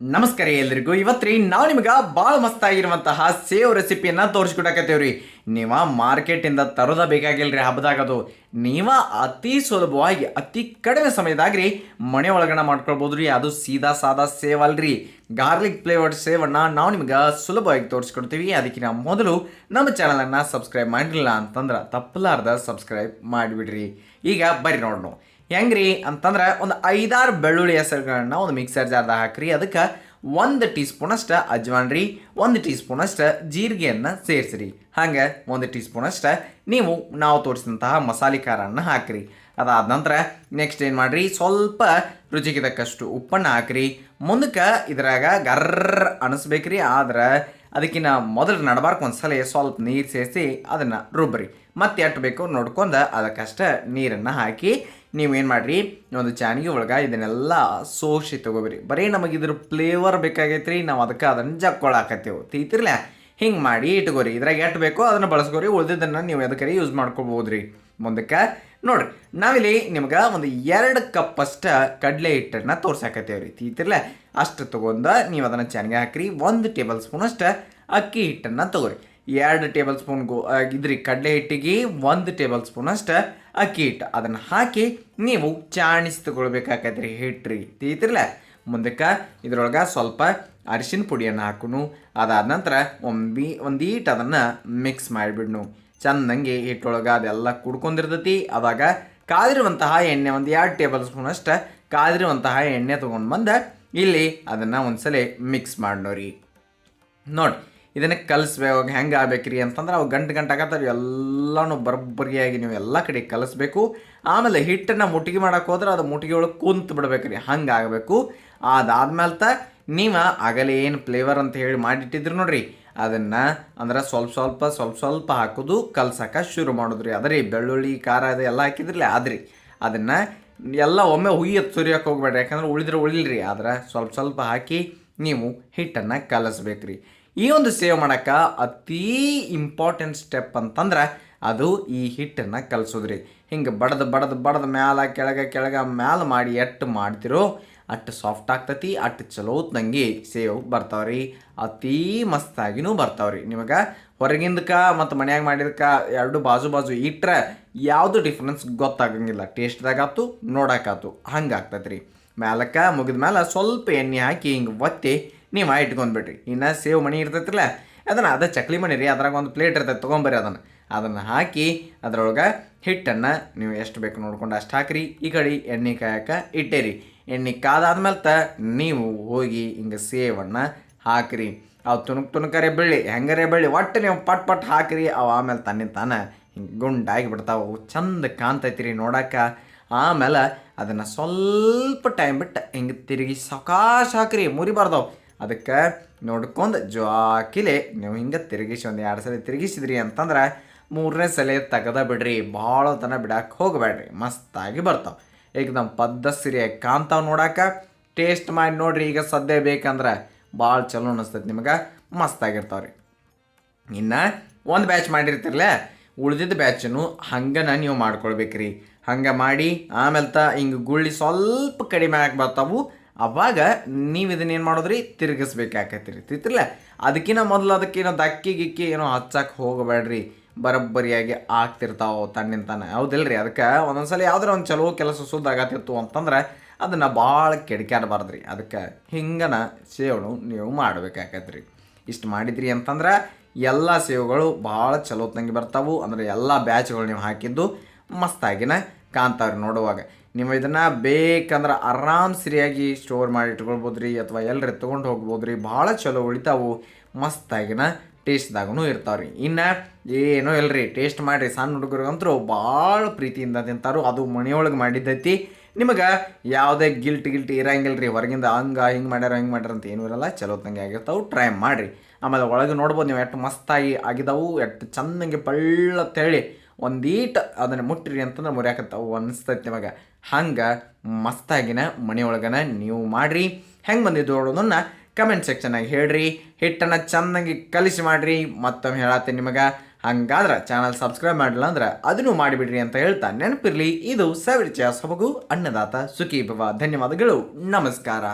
ನಮಸ್ಕಾರ ಎಲ್ರಿಗೂ. ಇವತ್ತು ನಾವು ನಿಮ್ಗೆ ಭಾಳ ಮಸ್ತಾಗಿರುವಂತಹ ಸೇವ್ ರೆಸಿಪಿಯನ್ನ ತೋರಿಸ್ಕೊಡಕತ್ತೇವ್ರಿ. ನೀವು ಮಾರ್ಕೆಟಿಂದ ತರೋದ ಬೇಕಾಗಿಲ್ರಿ ಹಬ್ಬದಾಗದು ನೀವು ಅತಿ ಸುಲಭವಾಗಿ, ಅತಿ ಕಡಿಮೆ ಸಮಯದಾಗ್ರಿ ಮನೆ ಒಳಗಡೆ ಮಾಡ್ಕೊಳ್ಬೋದ್ರಿ. ಅದು ಸೀದಾ ಸಾದಾ ಸೇವ್ ಅಲ್ರಿ. ಗಾರ್ಲಿಕ್ ಫ್ಲೇವರ್ಡ್ ಸೇವನ್ನು ನಾವು ನಿಮ್ಗೆ ಸುಲಭವಾಗಿ ತೋರಿಸ್ಕೊಡ್ತೀವಿ. ಅದಕ್ಕಿಂತ ಮೊದಲು ನಮ್ಮ ಚಾನಲನ್ನು ಸಬ್ಸ್ಕ್ರೈಬ್ ಮಾಡಿಲ್ಲ ಅಂತಂದ್ರೆ ತಪ್ಪಲಾರ್ದ ಸಬ್ಸ್ಕ್ರೈಬ್ ಮಾಡಿಬಿಡ್ರಿ. ಈಗ ಬರ್ರಿ ನೋಡೋಣ ಹೆಂಗ್ರಿ ಅಂತಂದ್ರೆ ಒಂದು ಐದಾರು ಬೆಳ್ಳುಳ್ಳಿ ಹೆಸರುಗಳನ್ನ ಒಂದು ಮಿಕ್ಸರ್ ಜಾರ್ದಾಗ ಹಾಕ್ರಿ. ಅದಕ್ಕೆ ಒಂದು ಟೀ ಸ್ಪೂನಷ್ಟು ಅಜ್ವಾನ್ ರೀ ಒಂದು ಟೀ ಸ್ಪೂನಷ್ಟು ಜೀರಿಗೆಯನ್ನು ಸೇರಿಸ್ರಿ. ಹಾಗೆ ಒಂದು ಟೀ ಸ್ಪೂನಷ್ಟು ನೀವು ನಾವು ತೋರಿಸಿದಂತಹ ಮಸಾಲೆ ಖಾರವನ್ನು ಹಾಕ್ರಿ. ಅದಾದ ನಂತರ ನೆಕ್ಸ್ಟ್ ಏನು ಮಾಡಿರಿ? ಸ್ವಲ್ಪ ರುಚಿಗೆ ತಕ್ಕಷ್ಟು ಉಪ್ಪನ್ನು ಹಾಕ್ರಿ. ಮುಂದಕ್ಕೆ ಇದ್ರಾಗ ಗರ್ರ ಅನಿಸ್ಬೇಕ್ರಿ ಆದ್ರೆ ಅದಕ್ಕಿಂತ ಮೊದಲು ನಡಬಾರ್ಕೊಂದು ಒಂದ್ಸಲ ಸ್ವಲ್ಪ ನೀರು ಸೇರಿಸಿ ಅದನ್ನು ರುಬ್ಬ್ರಿ. ಮತ್ತೆ ಎಟ್ಟು ಬೇಕು ನೋಡ್ಕೊಂಡು ಅದಕ್ಕಷ್ಟ ನೀರನ್ನು ಹಾಕಿ ನೀವೇನು ಮಾಡಿರಿ? ಒಂದು ಚಾನಿಗೆ ಒಳಗೆ ಇದನ್ನೆಲ್ಲ ಸೋಸಿ ತಗೋಬೇರಿ ಬರೀ ನಮಗೆ ಇದ್ರ ಫ್ಲೇವರ್ ಬೇಕಾಗೈತ್ರಿ, ನಾವು ಅದಕ್ಕೆ ಅದನ್ನು ಜಕ್ಕೊಳಾಕತ್ತೇವೆ ತೀತಿರ್ಲ ಹಿಂಗೆ ಮಾಡಿ ಇಟ್ಕೋರಿ. ಇದ್ರಾಗ ಎಟ್ಟು ಬೇಕೋ ಅದನ್ನು ಬಳಸ್ಕೋರಿ. ಉಳಿದಿದ್ದನ್ನು ನೀವು ಎದಕ್ಕೆ ಯೂಸ್ ಮಾಡ್ಕೊಬೋದು ರೀ ಮುಂದಕ್ಕೆ ನೋಡ್ರಿ, ನಾವಿಲ್ಲಿ ನಿಮ್ಗೆ ಒಂದು ಎರಡು ಕಪ್ಪಷ್ಟ ಕಡಲೆ ಹಿಟ್ಟನ್ನು ತೋರ್ಸಾಕತ್ತೇವೆ ರೀ ತೀತಿರ್ಲ ಅಷ್ಟು ತೊಗೊಂಡು ನೀವು ಅದನ್ನು ಚೆನ್ನಾಗಿ ಹಾಕಿರಿ. ಒಂದು ಟೇಬಲ್ ಸ್ಪೂನಷ್ಟು ಅಕ್ಕಿ ಹಿಟ್ಟನ್ನು ತಗೋರಿ. ಎರಡು ಟೇಬಲ್ ಸ್ಪೂನ್ ಗೋ ಇದ್ರಿ, ಕಡಲೆ ಹಿಟ್ಟಿಗೆ ಒಂದು ಟೇಬಲ್ ಸ್ಪೂನ್ ಅಷ್ಟೇ ಅಕ್ಕಿ ಹಿಟ್ಟು. ಅದನ್ನು ಹಾಕಿ ನೀವು ಚಾಣಿಸಿ ತಗೊಳ್ಬೇಕಾಕತ್ರಿ ಹಿಟ್ರಿ. ತೀತಿರ್ಲ ಮುಂದಕ್ಕೆ ಇದ್ರೊಳಗೆ ಸ್ವಲ್ಪ ಅರಿಶಿನ ಪುಡಿಯನ್ನು ಹಾಕುನು. ಅದಾದ ನಂತರ ಒಂದು ಈಟ್ ಅದನ್ನು ಮಿಕ್ಸ್ ಮಾಡಿಬಿಡ್ನು. ಚಂದಂಗೆ ಹಿಟ್ಟೊಳಗೆ ಅದೆಲ್ಲ ಕುಡ್ಕೊಂಡಿರ್ತೈತಿ. ಅವಾಗ ಕಾದಿರುವಂತಹ ಎಣ್ಣೆ ಒಂದು ಎರಡು ಟೇಬಲ್ ಸ್ಪೂನ್ ಅಷ್ಟು ಕಾದಿರುವಂತಹ ಎಣ್ಣೆ ತೊಗೊಂಡು ಬಂದು ಇಲ್ಲಿ ಅದನ್ನು ಒಂದ್ಸಲ ಮಿಕ್ಸ್ ಮಾಡ್ನೋರಿ. ನೋಡಿ ಇದನ್ನು ಕಲಿಸ್ಬೇಕು ಹೆಂಗೆ ಆಗ್ಬೇಕ್ರಿ ಅಂತಂದ್ರೆ ಅವು ಗಂಟು ಗಂಟು ಆಗತ್ತವೆ ಎಲ್ಲನೂ ಬರಬ್ಬರಿಯಾಗಿ ನೀವು ಎಲ್ಲ ಕಡೆ ಕಲಿಸ್ಬೇಕು. ಆಮೇಲೆ ಹಿಟ್ಟನ್ನು ಮುಟ್ಟಿಗೆ ಮಾಡಕ್ಕೆ ಹೋದ್ರೆ ಅದು ಮುಟ್ಟಿಗೆ ಒಳಗೆ ಕುಂತು ಬಿಡ್ಬೇಕ್ರಿ. ಹಂಗೆ ಆಗಬೇಕು. ಅದಾದ್ಮೇಲೆ ತ ನೀವು ಆಗಲೇ ಏನು ಫ್ಲೇವರ್ ಅಂತ ಹೇಳಿ ಮಾಡಿಟ್ಟಿದ್ರು ನೋಡ್ರಿ. ಅದನ್ನು ಅಂದ್ರೆ ಸ್ವಲ್ಪ ಸ್ವಲ್ಪ ಸ್ವಲ್ಪ ಸ್ವಲ್ಪ ಹಾಕೋದು ಕಲ್ಸಕ್ಕೆ ಶುರು ಮಾಡಿದ್ರಿ. ಅದ್ರಿ ಬೆಳ್ಳುಳ್ಳಿ, ಖಾರ ಅದು ಎಲ್ಲ ಹಾಕಿದ್ರಲ್ಲ ಆದ್ರಿ. ಅದನ್ನು ಎಲ್ಲ ಒಮ್ಮೆ ಹುಯ್ಯತ್ತು ಸುರಿಯೋಕೆ ಹೋಗ್ಬೇಡ್ರಿ. ಯಾಕಂದ್ರೆ ಉಳಿದ್ರೆ ಉಳಿಲ್ರಿ. ಆದ್ರೆ ಸ್ವಲ್ಪ ಸ್ವಲ್ಪ ಹಾಕಿ ನೀವು ಹಿಟ್ಟನ್ನು ಕಲಸ್ಬೇಕ್ರಿ. ಈ ಒಂದು ಸೇವ್ ಮಾಡೋಕ್ಕೆ ಅತೀ ಇಂಪಾರ್ಟೆಂಟ್ ಸ್ಟೆಪ್ ಅಂತಂದ್ರೆ ಅದು ಈ ಹಿಟ್ಟನ್ನು ಕಲಿಸೋದ್ರಿ. ಹಿಂಗೆ ಬಡದು ಬಡದು ಬಡದು ಮ್ಯಾಲ ಕೆಳಗೆ ಕೆಳಗೆ ಮ್ಯಾಲ ಮಾಡಿ ಎಟ್ಟು ಮಾಡ್ತಿರೋ ಅಟ್ಟು ಸಾಫ್ಟ್ ಆಗ್ತತಿ ಅಟ್ಟು ಚಲೋ ತಂಗಿ ಸೇವ್ ಬರ್ತಾವ್ರಿ. ಅತೀ ಮಸ್ತಾಗಿನೂ ಬರ್ತಾವ್ರಿ. ನಿಮಗೆ ಹೊರಗಿಂದಕ ಮತ್ತು ಮನ್ಯಾಗ ಮಾಡಿದಕ್ಕ ಎರಡು ಬಾಜು ಬಾಜು ಇಟ್ಟರೆ ಯಾವುದು ಡಿಫ್ರೆನ್ಸ್ ಗೊತ್ತಾಗಂಗಿಲ್ಲ. ಟೇಸ್ಟ್ದಾಗಾತು ನೋಡೋಕ್ಕಾತು ಹಂಗೆ ಆಗ್ತೈತೆ ರೀ ಮ್ಯಾಲಕ್ಕೆ ಮುಗಿದ ಮೇಲೆ ಸ್ವಲ್ಪ ಎಣ್ಣೆ ಹಾಕಿ ಹಿಂಗೆ ಒತ್ತಿ ನೀವು ಇಟ್ಕೊಂಡ್ಬಿಟ್ರಿ ಇನ್ನು ಸೇವ್ ಮಣಿ ಇರ್ತೈತಿಲ್ಲ ಅದನ್ನು ಅದೇ ಚಕ್ಲಿ ಮಣಿ ರೀ, ಅದ್ರಾಗ ಒಂದು ಪ್ಲೇಟ್ ಇರ್ತೈತೆ ತೊಗೊಂಬರ್ರಿ ಅದನ್ನು. ಅದನ್ನು ಹಾಕಿ ಅದರೊಳಗೆ ಹಿಟ್ಟನ್ನು ನೀವು ಎಷ್ಟು ಬೇಕು ನೋಡ್ಕೊಂಡು ಅಷ್ಟು ಹಾಕ್ರಿ. ಈ ಕಡೆ ಎಣ್ಣೆ ಕಾಯಕ್ಕೆ ಇಟ್ಟೇರಿ. ಎಣ್ಣೆ ಕಾದಾದ್ಮೇಲೆ ತ ನೀವು ಹೋಗಿ ಹಿಂಗೆ ಸೇವನ್ನು ಹಾಕ್ರಿ. ಅವು ತುಣುಕ್ ತುಣುಕರೆ ಬೆಳ್ಳಿ, ಹೆಂಗರೆ ಬೆಳ್ಳಿ, ಒಟ್ಟು ನೀವು ಪಟ್ ಪಟ್ ಹಾಕ್ರಿ. ಅವು ಆಮೇಲೆ ತನ್ನಿಂದ ತಾನೇ ಹಿಂಗೆ ಗುಂಡಾಗಿ ಬಿಡ್ತಾವೆ. ಚಂದ ಕಾಣ್ತೈತಿ ರೀ ನೋಡಕ್ಕೆ ಆಮೇಲೆ ಅದನ್ನು ಸ್ವಲ್ಪ ಟೈಮ್ ಬಿಟ್ಟು ಹಿಂಗೆ ತಿರುಗಿ ಸಕಾಶ್ ಹಾಕ್ರಿ. ಮುರಿಬಾರ್ದವು. ಅದಕ್ಕೆ ನೋಡ್ಕೊಂಡು ಜಾಕಿಲೆ ನೀವು ಹಿಂಗೆ ತಿರುಗಿಸಿ ಒಂದು ಎರಡು ಸಲ ತಿರುಗಿಸಿದ್ರಿ ಅಂತಂದ್ರೆ ಮೂರನೇ ಸಲ ತೆಗೆದ ಬಿಡ್ರಿ, ಭಾಳ ತನ ಬಿಡಕ್ಕೆ ಹೋಗಬೇಡ್ರಿ ಮಸ್ತಾಗಿ ಬರ್ತಾವೆ. ಏಕದಮ್ ಪದ್ದ ಸಿರಿಯಾಗಿ ಕಾಣ್ತಾವೆ ನೋಡಕ್ಕೆ ಟೇಸ್ಟ್ ಮಾಡಿ ನೋಡ್ರಿ, ಈಗ ಸದ್ಯ ಬೇಕಂದ್ರೆ ಭಾಳ ಚಲೋ ಅನಿಸ್ತೈತೆ ನಿಮಗೆ ಮಸ್ತಾಗಿರ್ತಾವೆ ರೀ ಇನ್ನು ಒಂದು ಬ್ಯಾಚ್ ಮಾಡಿರ್ತಿರಲ್ಲ ಉಳಿದಿದ್ದ ಬ್ಯಾಚನ್ನು ಹಂಗನ ನೀವು ಮಾಡ್ಕೊಳ್ಬೇಕ್ರಿ. ಹಂಗೆ ಮಾಡಿ ಆಮೇಲೆ ತ ಹಿಂಗೆ ಗುಳ್ಳಿ ಸ್ವಲ್ಪ ಕಡಿಮೆ ಆಗಿ ಬರ್ತಾವು. ಅವಾಗ ನೀವು ಇದನ್ನ ಏನು ಮಾಡೋದ್ರಿ? ರೀ ತಿರ್ತಿಲ್ಲ ಅದಕ್ಕಿಂತ ಮೊದಲು ಅದಕ್ಕೇನೋ ದಕ್ಕಿ ಗಿಕ್ಕಿ ಏನೋ ಹಚ್ಚಕ್ಕೆ ಹೋಗಬೇಡ್ರಿ. ಬರೋಬ್ಬರಿಯಾಗಿ ಆಗ್ತಿರ್ತಾವೆ ತಣ್ಣಿನ ತಾನೆ. ಹೌದಿಲ್ರಿ? ಅದಕ್ಕೆ ಒಂದೊಂದ್ಸಲ ಯಾವ್ದಾರ ಒಂದು ಚಲೋ ಕೆಲಸ ಸುದ್ದಾಗತ್ತಿತ್ತು ಅಂತಂದ್ರೆ ಅದನ್ನು ಭಾಳ ಕೆಡ್ಕ್ಯಾಡಬಾರ್ದ್ರಿ. ಅದಕ್ಕೆ ಹಿಂಗನ ಸೇವನು ನೀವು ಮಾಡ್ಬೇಕಾಕೈತ್ರಿ ಇಷ್ಟು ಮಾಡಿದ್ರಿ ಅಂತಂದ್ರೆ ಎಲ್ಲ ಸೇವುಗಳು ಭಾಳ ಚಲೋ ತಂಗಿ ಬರ್ತಾವೆ. ಅಂದರೆ ಎಲ್ಲ ಬ್ಯಾಚ್ಗಳು ನೀವು ಹಾಕಿದ್ದು ಮಸ್ತಾಗಿನ ಕಾಣ್ತಾವ್ರಿ ನೋಡುವಾಗ. ನೀವು ಇದನ್ನು ಬೇಕಂದ್ರೆ ಆರಾಮ್ ಸರಿಯಾಗಿ ಸ್ಟೋರ್ ಮಾಡಿ ಇಟ್ಕೊಳ್ಬೋದು ರೀ ಅಥವಾ ಎಲ್ಲರಿ ತೊಗೊಂಡು ಹೋಗ್ಬೋದು ರೀ ಭಾಳ ಚಲೋ ಉಳಿತಾವು, ಮಸ್ತಾಗಿನ ಟೇಸ್ಟ್ದಾಗೂ ಇರ್ತಾವೆ ರೀ ಇನ್ನು ಏನೋ ಎಲ್ಲರಿ ಟೇಸ್ಟ್ ಮಾಡಿರಿ, ಸಣ್ಣ ಹುಡುಗರಿಗಂತರೂ ಭಾಳ ಪ್ರೀತಿಯಿಂದ ತಿಂತಾರೋ, ಅದು ಮನೆಯೊಳಗೆ ಮಾಡಿದ್ದೈತಿ. ನಿಮಗೆ ಯಾವುದೇ ಗಿಲ್ಟ್ ಗಿಲ್ಟ್ ಇರಂಗಿಲ್ಲ ರೀ ಹೊರಗಿಂದ ಹಂಗೆ, ಹಿಂಗೆ ಮಾಡ್ಯಾರ ಹಿಂಗೆ ಮಾಡ್ಯಾರ ಅಂತ ಏನೂ ಇರಲ್ಲ, ಚಲೋ ತಂಗೆ ಆಗಿರ್ತಾವೆ ಟ್ರೈ ಮಾಡಿರಿ. ಆಮೇಲೆ ಒಳಗೆ ನೋಡ್ಬೋದು ನೀವು ಎಷ್ಟು ಮಸ್ತಾಗಿ ಆಗಿದಾವು, ಎಷ್ಟು ಚಂದಂಗೆ ಪಳ್ಳ ತೆಳಿ ಒಂದೀಟ್ ಅದನ್ನು ಮುಟ್ಟಿರಿ ಅಂತಂದ್ರೆ ಮುರಿಯಾಕತ್ತಾವು. ಅನಿಸ್ತೈತಿ ನಿಮಗೆ ಹಂಗೆ ಮಸ್ತಾಗಿನ ಮನೆಯೊಳಗನ ನೀವು ಮಾಡಿರಿ. ಹೆಂಗೆ ಬಂದಿದ್ದು ನೋಡೋದನ್ನ ಕಮೆಂಟ್ ಸೆಕ್ಷನಾಗಿ ಹೇಳ್ರಿ. ಹಿಟ್ಟನ್ನು ಚೆನ್ನಾಗಿ ಕಲಿಸಿ ಮಾಡಿರಿ. ಮತ್ತೊಮ್ಮೆ ಹೇಳತ್ತೀನಿ ನಿಮಗೆ. ಹಂಗಾದ್ರೆ ಚಾನಲ್ ಸಬ್ಸ್ಕ್ರೈಬ್ ಮಾಡಿಲ್ಲ ಅಂದ್ರೆ ಅದನ್ನು ಮಾಡಿಬಿಡ್ರಿ ಅಂತ ಹೇಳ್ತಾ ನೆನಪಿರಲಿ. ಇದು ಸವಿರ್ಚಯ ಸೊಬಗು ಅನ್ನದಾತ ಸುಖಿ ಭವ ಧನ್ಯವಾದಗಳು. ನಮಸ್ಕಾರ.